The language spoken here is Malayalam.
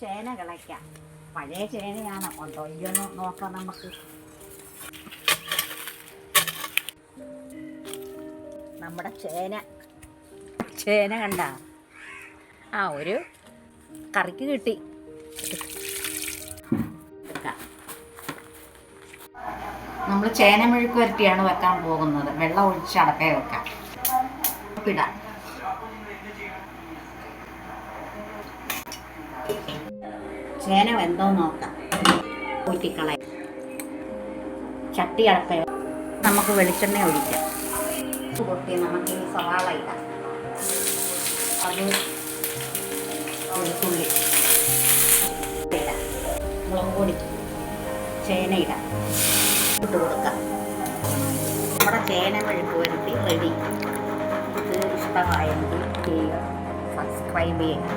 ചേന കിളയ്ക്കാം. പഴയ ചേനയാണ്. കൊണ്ടോ ഇയൊന്ന് നോക്കാം നമുക്ക്. നമ്മുടെ ചേന. ചേന കണ്ട? ആ ഒരു കറിക്ക് കിട്ടി. നമ്മൾ ചേന മെഴുക്ക് വരട്ടിയാണ് വെക്കാൻ പോകുന്നത്. വെള്ളം ഒഴിച്ച് അടപ്പേ വെക്കാം. ഇടാം. ചേന വെന്തോ നോക്കാം. ഊറ്റിക്കളയാം ചട്ടി അടപ്പ നമുക്ക് വെളിച്ചെണ്ണ ഒഴിക്കാം. പൊട്ടി നമുക്ക് ഈ സവാള ഇടാം. അത് വെളുത്തുള്ളി ഇടാം. മുളക് പൊടി ചേന ഇടാം. ഇട്ട് കൊടുക്കാം. നമ്മുടെ ചേന മെഴുക്ക് വരട്ടി റെഡി. ഇത് ഇഷ്ടമായെങ്കിൽ ചെയ്യുക സബ്സ്ക്രൈബ് ചെയ്യുക.